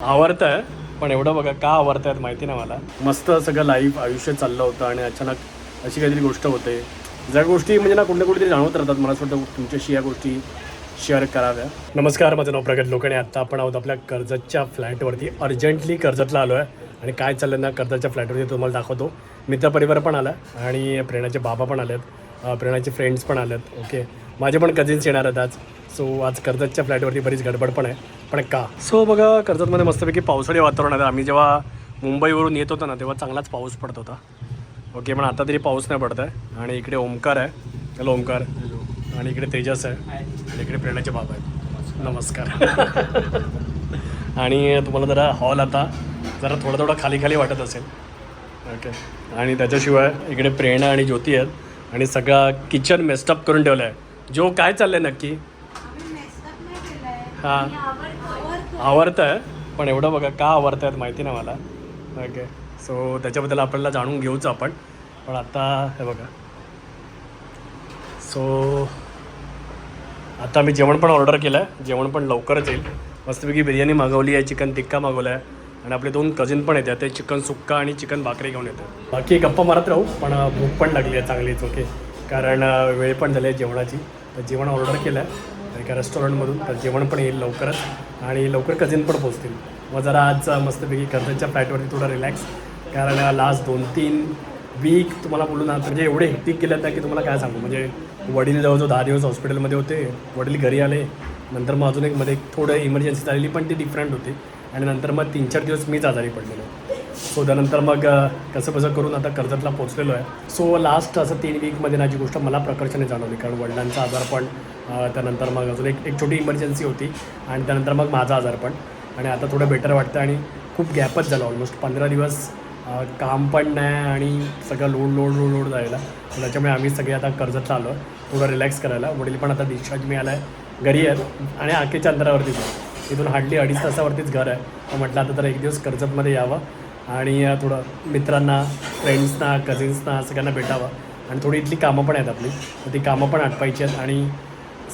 आवडतं आहे पण एवढं बघा का आवडतं आहेत माहिती नाही मला. मस्त सगळं लाईफ आयुष्य चाललं होतं आणि अचानक अशी काहीतरी गोष्ट होते. ज्या गोष्टी म्हणजे ना कुठे कुठेतरी जाणवत राहतात. मला असं वाटतं तुमच्याशी या गोष्टी शेअर कराव्या. नमस्कार माझं नाव प्रगत लोकांनी आत्ता आपण आहोत आपल्या कर्जतच्या फ्लॅटवरती अर्जंटली कर्जतला आलो आहे आणि काय चाललं ना कर्जतच्या फ्लॅटवरती तुम्हाला दाखवतो. मित्रपरिवार पण आला आणि प्रेरणाचे बाबा पण आलेत. प्रेरणाचे फ्रेंड्स पण आलेत. ओके माझे पण कझिन्स येणार आहेत आज. सो आज कर्जतच्या फ्लॅटवरती बरीच गडबड पण आहे. पण का सो बघा कर्जतमध्ये मस्तपैकी पावसाळी वातावरण आहे. आम्ही जेव्हा मुंबईवरून येत होतो ना तेव्हा चांगलाच पाऊस पडत होता. ओके पण आता तरी पाऊस नाही पडत आहे आणि इकडे ओमकार आहे. हॅलो ओमकार. आणि इकडे तेजस आहे. आणि इकडे प्रेरणाचे बाबा आहेत. नमस्कार. आणि तुम्हाला जरा हॉल आता जरा थोडं थोडं खाली खाली वाटत असेल. ओके आणि त्याच्याशिवाय इकडे प्रेरणा आणि ज्योती आहेत. आणि सगळा किचन मेस्टअप करून ठेवलं आहे जो काय चाललं आहे नक्की? हां. आवडतं आहे पण एवढं बघा का आवडतं आहेत माहिती नाही मला. ओके सो त्याच्याबद्दल आपल्याला जाणून घेऊच आपण. पण आता हे बघा. सो आता मी जेवण पण ऑर्डर केलं आहे जेवण पण लवकरच येईल. मस्तपैकी बिर्याणी मागवली आहे चिकन टिक्का मागवला आहे आणि आपले दोन कझिन पण येतात. ते चिकन सुक्का आणि चिकन भाकरी घेऊन येतात. बाकी गप्पा मारत राहू पण भूक पण लागली आहे चांगलीच ओके कारण वेळ पण झाली आहे जेवणाची. तर जेवण ऑर्डर केलं आहे. एका रेस्टॉरंटमधून तर जेवण पण येईल लवकरच. आणि लवकर कझिन पण पोचतील मग जरा आज मस्तपैकी कर्जतच्या फ्लॅटवरती थोडं रिलॅक्स कारण लास्ट दोन तीन वीक तुम्हाला बोलून म्हणजे एवढे हेक्टिक केलं ना की तुम्हाला काय सांगू? म्हणजे वडील जवळजवळ दहा दिवस हॉस्पिटलमध्ये होते. वडील घरी आले. नंतर मग अजून एक मध्ये थोडं इमर्जन्सी झालेली पण ती डिफरंट होती. आणि नंतर मग तीन चार दिवस मीच आजारी पडलेलो. सो त्यानंतर मग कसं कसं करून आता कर्जतला पोचलेलो आहे. सो लास्ट असं तीन वीकमध्ये माझी गोष्ट मला प्रकर्षाने जाणवली कारण वडिलांचा आजार पण त्यानंतर मग अजून एक एक छोटी इमर्जन्सी होती आणि त्यानंतर मग माझा आजार पण. आणि आता थोडं बेटर वाटतं आणि खूप गॅपच झाला ऑलमोस्ट पंधरा दिवस काम पण नाही आणि सगळं लोड लोड लोड लोड जायला त्याच्यामुळे आम्ही सगळे आता कर्जतला आलो. थोडं रिलॅक्स करायला. वडील पण आता डिस्चार्ज मिळाला आहे घरी आहेत आणि आखेच्या अंतरावरतीच आहे. इथून हार्डली अडीच तासावरतीच घर आहे. तर म्हटलं आता तर एक दिवस कर्जतमध्ये यावं. आणि थोडं मित्रांना फ्रेंड्सना कझिन्सना सगळ्यांना भेटावं. आणि थोडी इथली कामं पण आहेत आपली. तर ती कामं पण आटपायची आहेत आणि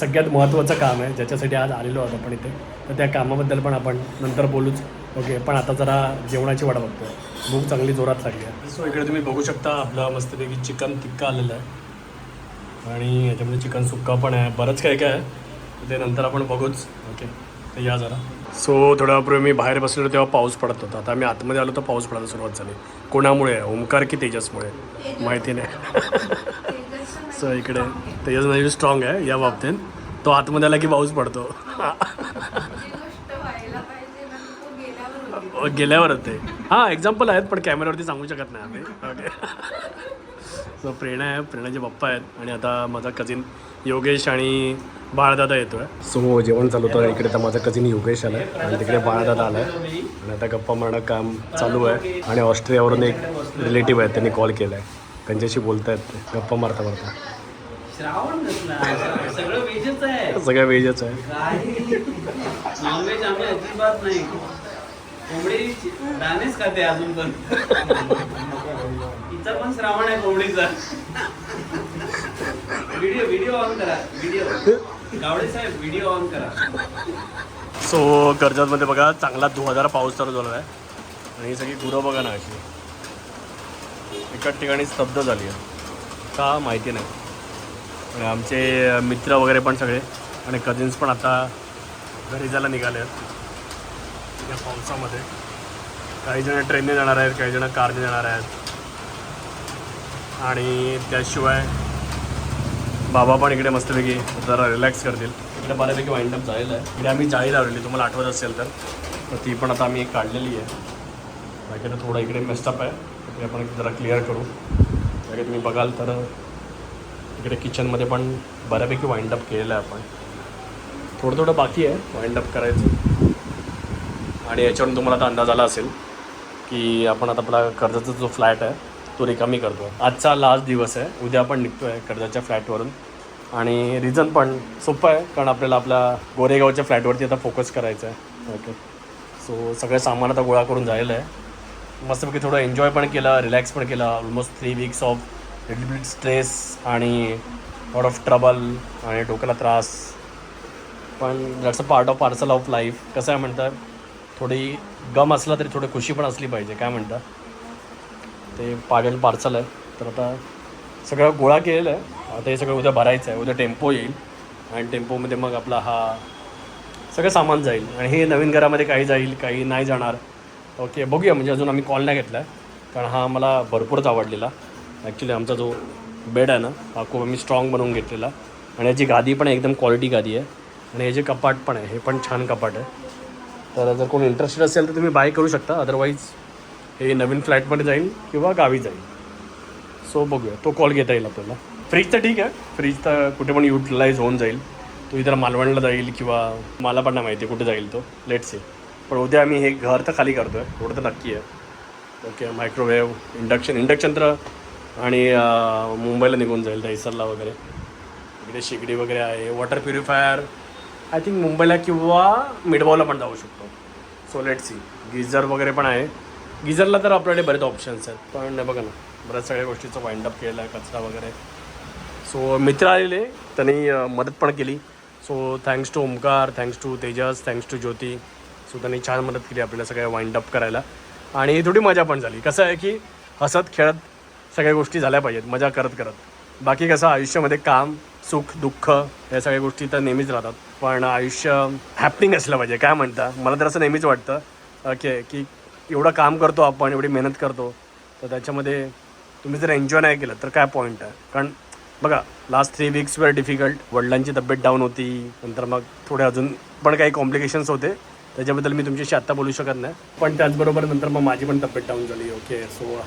सगळ्यात महत्त्वाचं काम आहे ज्याच्यासाठी आज आलेलो आहोत आपण इथे तर त्या कामाबद्दल पण आपण नंतर बोलूच. ओके पण आता जरा जेवणाची वाट बघतो भूक चांगली जोरात लागली आहे. सो इकडे तुम्ही बघू शकता आपलं मस्तपैकी चिकन टिक्का आलेलं आहे. आणि याच्यामध्ये चिकन सुक्का पण आहे. बरंच काय काय आहे. ते नंतर आपण बघूच. ओके. तर या जरा. सो थोड्या वेळापूर्वी मी बाहेर बसलेलो तेव्हा पाऊस पडत होता. आता आम्ही आतमध्ये आलो तर पाऊस पडायला सुरुवात झाली. कोणामुळे? ओमकार की तेजसमुळे? माहिती नाही. सो इकडे तेजस म्हणजे स्ट्रॉंग आहे या बाबतीत. तो आतमध्ये आला की पाऊस पडतो. गेल्यावर ते. हां एक्झाम्पल आहेत पण कॅमेऱ्यावरती सांगू शकत नाही आम्ही. ओके सो प्रेरणा आहे प्रेरणाचे पप्पा आहेत. आणि आता माझा कझिन योगेश आणि बाळदादा येतो आहे सो जेवण चालू होतं. इकडे तर माझा कझिन योगेश आला आहे आणि तिकडे बाळदादा आला आहे आणि आता गप्पा मारणं काम चालू आहे. आणि ऑस्ट्रियावरून एक रिलेटिव्ह आहेत त्यांनी कॉल केला आहे त्यांच्याशी बोलत आहेत ते. गप्पा मारता मारता. सगळं वेजच आहे. आहे दाणेच खाते अजून पण तिचा पण श्रावण आहे कोंबडीचा व्हिडिओ व्हिडिओ ऑन करा व्हिडिओ गावडे साहेब व्हिडिओ ऑन करा. सो कर्जतमध्ये बघा चांगला धुवाधार पाऊस चालू झाला आहे. आणि ही सगळी गुरं बघा ना अशी. एका ठिकाणी स्तब्ध झाली आहे. का माहिती नाही. आणि आमचे मित्र वगैरे पण सगळे आणि कझिन्स पण आता घरी जायला निघाले आहेत. या पावसामध्ये. काही जण ट्रेनने जाणार आहेत काही जण कारने जाणार आहेत. आणि त्याशिवाय बाबा पण इकडे मस्तपैकी जरा रिलॅक्स करतील. इकडे बऱ्यापैकी वाईंडअप झालेलं आहे. इकडे आम्ही जाळी लावलेली तुम्हाला आठवत असेल तर. तर ती पण आता आम्ही एक काढलेली आहे. बाकी आता थोडं इकडे मेस्टअप आहे. ते आपण जरा क्लिअर करू. बाकी तुम्ही बघाल तर इकडे किचनमध्ये पण बऱ्यापैकी वाईंडअप केलेलं आहे आपण. थोडं थोडं बाकी आहे वाईंडअप करायचं. आणि याच्यावरून तुम्हाला आता अंदाज आला असेल की आपण आता आपला कर्जाचा जो फ्लॅट आहे तो रिकामी करतो. आजचा लास्ट दिवस आहे. उद्या आपण निघतो आहे कर्जाच्या फ्लॅटवरून. आणि रिझन पण सोपं आहे कारण आपल्याला आपल्या गोरेगावच्या फ्लॅटवरती आता फोकस करायचं आहे. ओके सो सगळं सामान आता गोळा करून झालेलं आहे. मस्तपैकी थोडं एन्जॉय पण केलं रिलॅक्स पण केलं. Almost three weeks of little bit stress आणि लॉट ऑफ ट्रबल आणि डोक्याला त्रास. पण that's a part of parcel of life कसं आहे म्हणतात थोडी गम असला तरी थोडी खुशी पण असली पाहिजे. काय म्हणता ते पागल पार्सल आहे. तर आता सगळं गोळा केलेलं आहे. आता हे सगळं उद्या भरायचं आहे. उद्या टेम्पो येईल. आणि टेम्पोमध्ये मग आपला हा सगळं सामान जाईल. आणि हे नवीन घरामध्ये काही जाईल काही नाही जाणार. ओके बघूया. म्हणजे अजून आम्ही कॉल नाही घेतला आहे कारण हा मला भरपूरच आवडलेला. ॲक्च्युली आमचा जो बेड आहे ना हा खूप आम्ही स्ट्रॉंग बनवून घेतलेला. आणि याची गादी पण एकदम क्वालिटी गादी आहे. आणि हे जे कपाट पण आहे हे पण छान कपाट आहे. तर जर कोणी इंटरेस्टेड असेल तर तुम्ही बाय करू शकता. अदरवाईज हे नवीन फ्लॅटमध्ये जाईल किंवा गावी जाईल. सो बघूया. तो कॉल घेता येईल आपल्याला. फ्रीज तर ठीक आहे. फ्रीज तर कुठे पण युटिलाइज होऊन जाईल. तो इतर मालवणला जाईल किंवा मला पण नाही माहिती कुठे जाईल तो. लेट से पण उद्या आम्ही हे घर तर खाली करतो आहे एवढं तर नक्की आहे. ओके मायक्रोवेव्ह इंडक्शन इंडक्शन तर आणि मुंबईला निघून जाईल दहिसरला वगैरे. इकडे शेगडी वगैरे आहे. वॉटर प्युरिफायर आय थिंक मुंबईला किंवा मिडबॉलला पण जाऊ शकतो. सो लेट सी गिझर वगैरे पण आहे. गिझरला तर आपल्याकडे बरेच ऑप्शन्स आहेत. पण बघा ना बऱ्याच सगळ्या गोष्टीचं वाइंड अप केलं आहे कचरा वगैरे. सो मित्र आलेले त्यांनी मदत पण केली. So thanks to Omkar thanks to Tejas thanks to Jyoti so त्यांनी छान मदत केली आपल्याला सगळ्या वाइंड अप करायला. आणि थोडी मजा पण झाली. कसं आहे की हसत खेळत सगळ्या गोष्टी झाल्या पाहिजेत. मजा करत करत. बाकी कसं आयुष्यामध्ये काम सुख दुःख या सगळ्या गोष्टी तर नेहमीच राहतात. पण आयुष्य हॅपनिंग असलं पाहिजे. काय म्हणता? मला तर असं नेहमीच वाटतं ओके की एवढं काम करतो आपण एवढी मेहनत करतो तर त्याच्यामध्ये तुम्ही जर एन्जॉय नाही केलं तर काय पॉईंट आहे? कारण बघा लास्ट थ्री वीक्स वर डिफिकल्ट वडिलांची तब्येत डाऊन होती नंतर मग थोडे अजून पण काही कॉम्प्लिकेशन्स होते. त्याच्याबद्दल मी तुमच्याशी आत्ता बोलू शकत नाही. पण त्याचबरोबर नंतर मग माझी पण तब्येत डाऊन झाली ओके सो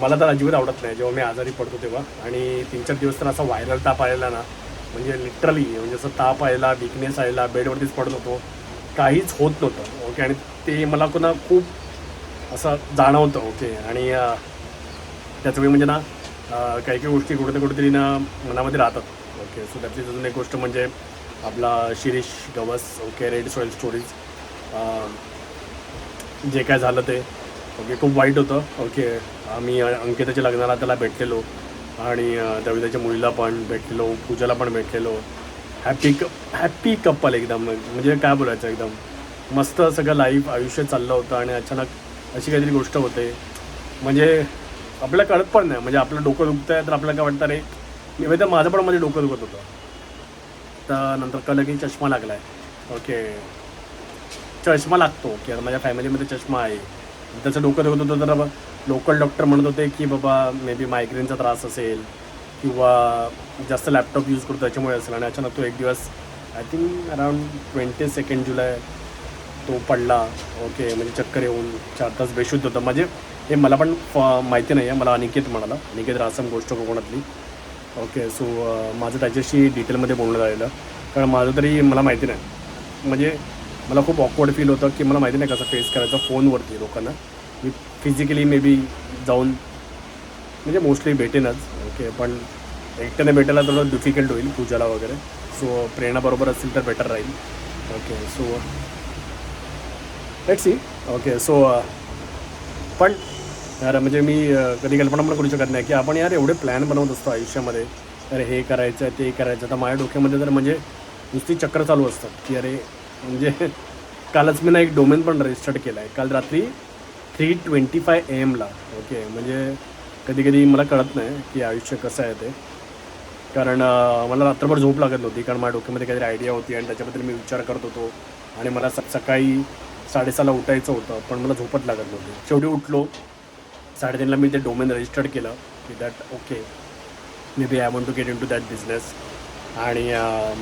मला तर अजिबात आवडत नाही. जेव्हा मी आजारी पडतो तेव्हा आणि तीन चार दिवस तर असा व्हायरल ताप आलेला ना म्हणजे लिटरली म्हणजे असं ताप आलेला विकनेस आलेला बेडवरतीच पडत होतो. काहीच होत नव्हतं ओके आणि ते मला पुन्हा खूप असं जाणवतं ओके आणि अं, त्याचं म्हणजे ना काही काही गोष्टी कुठे ना कुठेतरी ना मनामध्ये राहतात. ओके सो त्यातली अजून एक गोष्ट म्हणजे आपला Shirish Gawas okay red soil stories जे काय झालं ते. ओके खूप वाईट होतं. ओके आम्ही अंकिताच्या लग्नाला त्याला भेटलेलो. आणि दविताच्या मुलीला पण भेटलेलो पूजाला पण भेटलेलो. हॅपी क हॅपी कपल एकदम. म्हणजे काय बोलायचं एकदम? मस्त सगळं लाईफ आयुष्य चाललं होतं आणि अचानक अशी काहीतरी गोष्ट होते. म्हणजे आपल्याला कळत पण नाही. म्हणजे आपलं डोकं दुखतं आहे तर आपल्याला काय वाटतं रे मी तर माझं पण म्हणजे डोकं दुखत होतं. तर नंतर कळलं की चष्मा लागला आहे ओके. चष्मा लागतो की आता माझ्या फॅमिलीमध्ये चष्मा आहे. त्याचं डोकं दुखत होतं तर लोकल डॉक्टर म्हणत होते की बाबा मे बी मायग्रेनचा त्रास असेल किंवा जास्त लॅपटॉप यूज करतो त्याच्यामुळे असेल. आणि अचानक तो एक दिवस I think around twenty second July तो पडला ओके म्हणजे चक्कर येऊन चार तास बेशुद्ध होतं. म्हणजे हे मला पण माहिती नाही आहे मला अनिकेत म्हणाला. अनिकेत रासम गोष्ट कोकणातली ओके सो माझं त्याच्याशी डिटेलमध्ये बोलणं झालेलं. कारण माझं तरी मला माहिती नाही. म्हणजे मला खूप ऑकवर्ड फील होतं की मला माहिती नाही कसं फेस करायचं फोनवरती लोकांना. मी फिजिकली मे बी जाऊन म्हणजे मोस्टली भेटेनच. ओके पण एकट्याने भेटायला थोडं डिफिकल्ट होईल पूजाला वगैरे. सो प्रेरणाबरोबर असेल तर बेटर राहील. Okay so let see okay so पण यार म्हणजे मी कधी कल्पना पण करू शकत नाही की आपण यार एवढे प्लॅन बनवत असतो आयुष्यामध्ये. अरे हे करायचं आहे ते करायचं. तर माझ्या डोक्यामध्ये तर म्हणजे नुसती चक्र चालू असतात की अरे म्हणजे कालच मी ना एक डोमेन पण रजिस्टर्ड केला आहे काल रात्री थ्री ट्वेंटी फाय ए एमला ओके म्हणजे कधी कधी मला कळत नाही की आयुष्य कसं आहे ते. कारण मला रात्रभर झोप लागत नव्हती कारण माझ्या डोक्यामध्ये काहीतरी आयडिया होती आणि त्याच्याबद्दल मी विचार करत होतो. आणि मला स सकाळी साडेसहाला उठायचं होतं पण मला झोपत लागत नव्हती. शेवटी उठलो. साडेतीनला मी ते डोमेन रजिस्टर्ड केलं. की that okay may be I want to get into that business आणि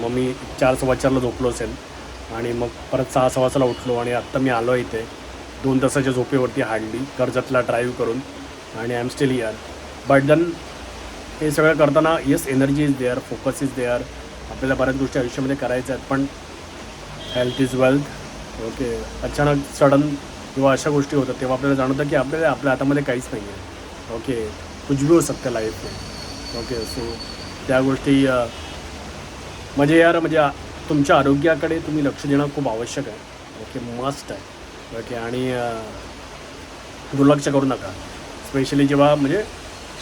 मग मी चार सव्वा चारला झोपलो असेल. आणि मग परत सहा सव्वासाला उठलो आणि आत्ता मी आलो इथे. दोन तासाच्या झोपेवरती हाडली कर्जतला ड्राईव्ह करून. आणि I am still here but then हे सगळं करताना yes energy is there focus is there आपल्याला बऱ्याच गोष्टी आयुष्यामध्ये करायच्या आहेत पण हेल्थ इज वेल्थ ओके. अचानक सडन किंवा अशा गोष्टी होतात तेव्हा आपल्याला जाणवतं की आपल्याला आपल्या हातामध्ये काहीच नाही आहे ओके. कुछ भी हो सकतं लाईफ में ओके सो त्या गोष्टी म्हणजे यार म्हणजे तुमच्या आरोग्याकडे तुम्ही लक्ष देणं खूप आवश्यक आहे. ओके मस्ट आहे. ओके आणि दुर्लक्ष करू नका. स्पेशली जेव्हा म्हणजे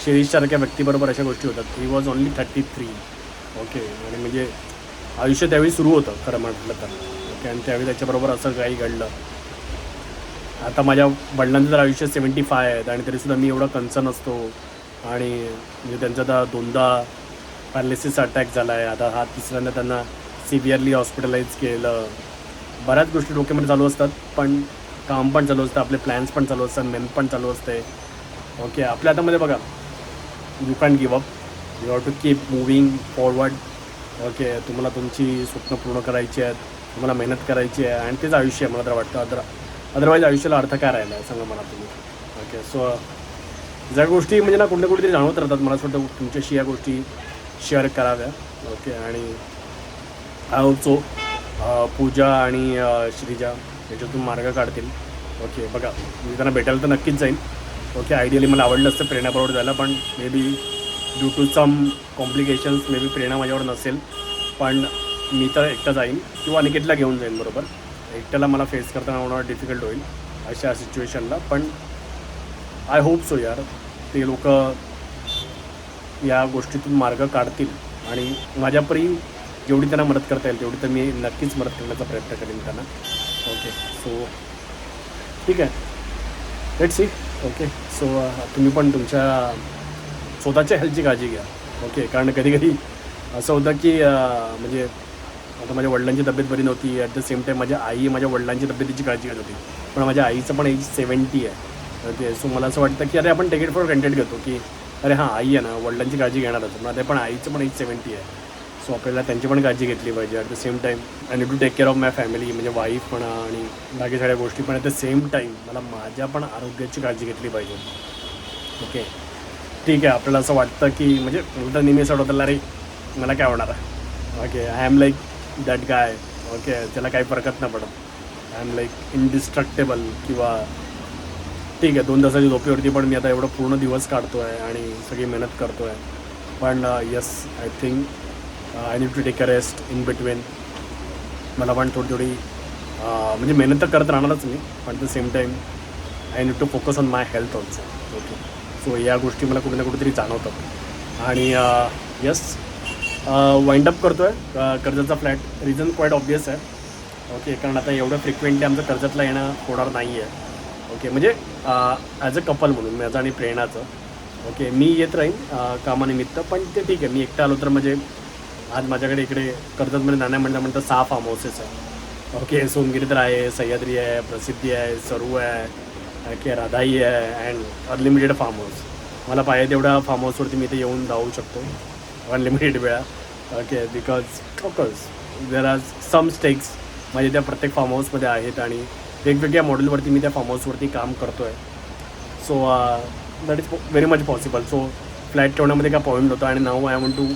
शिरीषसारख्या व्यक्तीबरोबर अशा गोष्टी होतात. He was only thirty three okay आणि म्हणजे आयुष्य त्यावेळी सुरू होतं खरं म्हटलं तर. ओके आणि त्यावेळी त्याच्याबरोबर असं काही घडलं. आता माझ्या वडिलांचं तर आयुष्य सेवन्टी फाय आहेत आणि तरीसुद्धा मी एवढा कन्सर्न असतो. आणि म्हणजे त्यांचा आता दोनदा पॅरालिसिस अटॅक झाला आहे आता हा तिसऱ्यांदा त्यांना सिव्हिअरली हॉस्पिटलाइज केलं. बऱ्याच गोष्टी डोक्यामध्ये चालू असतात पण काम पण चालू असतं आपले प्लॅन्स पण चालू असतात मेहनत पण चालू असते. ओके आपल्या हातामध्ये बघा. You can give up you have to keep moving forward okay तुम्हाला तुमची स्वप्न पूर्ण करायची आहेत. तुम्हाला मेहनत करायची आहे आणि तेच आयुष्य आहे मला तर वाटतं. अदर अदरवाईज आयुष्याला अर्थ काय राहिला आहे सांगा मला तुम्ही. ओके सो ज्या गोष्टी म्हणजे ना कुठल्या कुठेतरी जाणवत राहतात. मला असं वाटतं तुमच्याशी या गोष्टी शेअर कराव्या. ओके आणि आय सो uh, पूजा आणि uh, श्रीजा याच्यातून मार्ग काढतील. ओके बघा मी त्यांना भेटायला तर नक्कीच जाईन. ओके आयडियली मला आवडलं असतं प्रेरणा बरोबर जायला पण may be due to some complications may be प्रेरणा माझ्यावर नसेल. पण मी तर एकटा जाईन किंवा अनिकेतला घेऊन जाईन बरोबर? एकट्याला मला फेस करताना होणार डिफिकल्ट होईल अशा सिच्युएशनला पण आय होप सो यार. ते लोक या गोष्टीतून मार्ग काढतील आणि माझ्यापरी जेवढी त्यांना मदत करता येईल तेवढी तर मी नक्कीच मदत करण्याचा प्रयत्न करेन त्यांना. ओके सो ठीक आहे. लेट सी ओके सो तुम्ही पण तुमच्या स्वतःच्या हेल्थची काळजी घ्या. ओके कारण कधी कधी असं होतं की uh, म्हणजे आता माझ्या वडिलांची तब्येत बरी नव्हती ॲट द सेम टाईम माझ्या आई माझ्या वडिलांची तब्येतीची काळजी घेत होती. पण माझ्या आईचं पण एज सेवन्टी आहे. सो मला असं वाटतं की अरे आपण टिकीट फॉर कंटेंट घेतो की अरे हां आई आहे ना वडिलांची काळजी घेणारच पण ते पण आईचं पण एज सेवन्टी आहे. सो आपल्याला त्यांची पण काळजी घेतली पाहिजे. At the same time I need to take care of my family म्हणजे वाईफ म्हणा आणि बाकी सगळ्या गोष्टी पण. ॲट द सेम टाईम मला माझ्या पण आरोग्याची काळजी घेतली पाहिजे. ओके ठीक आहे आपल्याला असं वाटतं की म्हणजे मला नेहमी असं वाटतं अरे मला काय होणार okay I am like that guy okay त्याला काही फरकत नाही पडत. आय एम लाईक इनडिस्ट्रक्टेबल किंवा ठीक आहे दोन तासाच्या झोपेवरती पण मी आता एवढं पूर्ण दिवस काढतो आहे आणि सगळी मेहनत करतो आहे पण yes I think I need to take a rest in between मला पण थोडी थोडी uh, म्हणजे मेहनत तर करत राहणारच मी पण at the same time I need to focus on my health also okay so या गोष्टी मला कुठे ना कुठेतरी जाणवतात. आणि uh, यस वाइंड अप करतो आहे कर्जाचा फ्लॅट रिझन क्वाईट ऑब्वियस आहे. ओके कारण आता एवढं फ्रिक्वेंटली आमचं कर्जातला येणं होणार नाही आहे ओके म्हणजे ॲज अ कपल म्हणून माझं आणि प्रेरणाचं. ओके मी येत राहीन कामानिमित्त पण ते ठीक आहे. मी एकटा आलो तर म्हणजे आज माझ्याकडे इकडे कर्जतमध्ये नाण्या म्हणलं म्हणतं सहा फार्म हाऊसेस आहे ओके सोनगिरी तर आहे सह्याद्री आहे प्रसिद्धी आहे सरू आहे ओके राधाई आहे अँड अनलिमिटेड फार्म हाऊस मला पाहिजे तेवढ्या फार्म हाऊसवरती मी इथे येऊन जाऊ शकतो. अनलिमिटेड वेळा. Okay because of course there are some stakes म्हणजे त्या प्रत्येक फार्म हाऊसमध्ये आहेत आणि वेगवेगळ्या मॉडेलवरती मी त्या फार्म हाऊसवरती काम करतो आहे so that is very much possible so flat ठेवण्यामध्ये काय पॉईंट होता आणि नाव आय वॉन्ट टू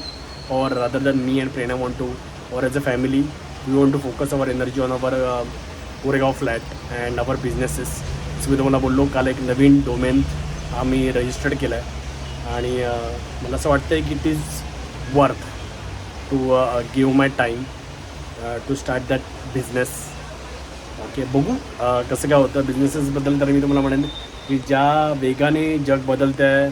और रादर दॅन मी अँड प्रेरणा वॉन्ट टू और as a family we want to focus our energy on our Koregaon flat and our businesses so मी तुम्हाला बोललो काल एक नवीन डोमेन आम्ही रजिस्टर्ड केला आहे आणि uh, मला असं वाटतं आहे की it is worth to uh, my my time to start that business okay बघू uh, कसं काय होतं. बिझनेसेसबद्दल तर मी तुम्हाला म्हणेन की ज्या वेगाने जग बदलतं आहे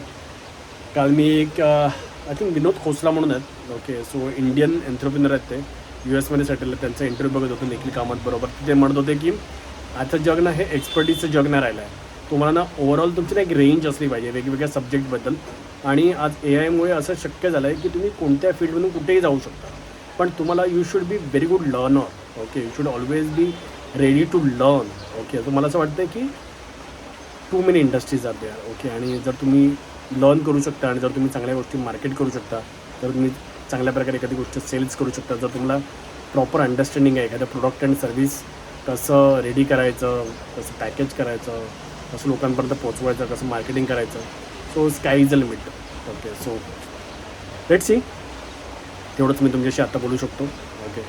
काल मी एक uh, I think Vinod Khosla म्हणून आहेत. ओके सो इंडियन एंटरप्रिनर आहेत ते. यू एसमध्ये सेटल आहेत. त्यांचा इंटरव्ह्यू बघत होतो निखिल कामत बरोबर. ते म्हणत होते की आता जग ना हे एक्सपर्टीजचं जग नाही राहिलं आहे तुम्हाला ना ओव्हरऑल तुमची ना एक रेंज असली पाहिजे. वेगवेगळ्या सब्जेक्टबद्दल आणि आज ए आयमुळे असं शक्य झालं आहे की तुम्ही कोणत्या फील्डमधून कुठेही जाऊ शकता. पण तुम्हाला you should be very good learner okay you should always be ready to learn okay तर मला असं वाटतं की too many industries are there okay आणि जर तुम्ही लर्न करू शकता आणि जर तुम्ही चांगल्या गोष्टी मार्केट करू शकता तर तुम्ही चांगल्या प्रकारे एखादी गोष्ट सेल्स करू शकता जर तुम्हाला प्रॉपर अंडरस्टँडिंग आहे एखाद्या प्रोडक्ट अँड सर्व्हिस कसं रेडी करायचं कसं पॅकेज करायचं कसं लोकांपर्यंत पोचवायचं कसं मार्केटिंग करायचं so sky is a limit. Okay so let see तेवढंच मी तुमच्याशी आत्ता बोलू शकतो. ओके.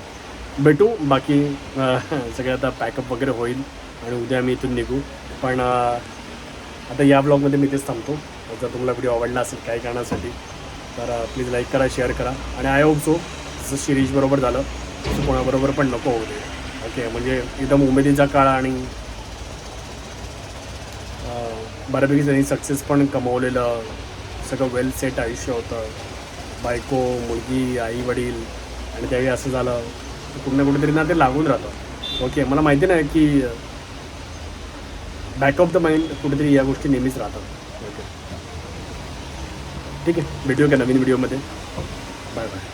भेटू. बाकी सगळं आता पॅकअप वगैरे होईल आणि उद्या मी इथून निघू. पण आता या ब्लॉगमध्ये मी तेच थांबतो. जर तुम्हाला व्हिडिओ आवडला असेल काही कारणासाठी तर प्लीज लाईक करा शेअर करा. आणि आय होप सो जसं शिरीषबरोबर झालं तसं कोणाबरोबर पण नको होऊ दे. ओके म्हणजे एकदम उमेदीचा काळ आणि बऱ्यापैकी त्यांनी सक्सेस पण कमवलेलं सगळं वेल सेट आयुष्य होतं. बायको मुलगी आई वडील आणि त्यावेळी असं झालं तर कुठे ना कुठेतरी ना ते लागून राहतं. ओके मला माहिती नाही की बॅक ऑफ द माइंड कुठेतरी या गोष्टी नेहमीच राहतात. ओके ठीक आहे भेटूया का नवीन व्हिडिओमध्ये बाय बाय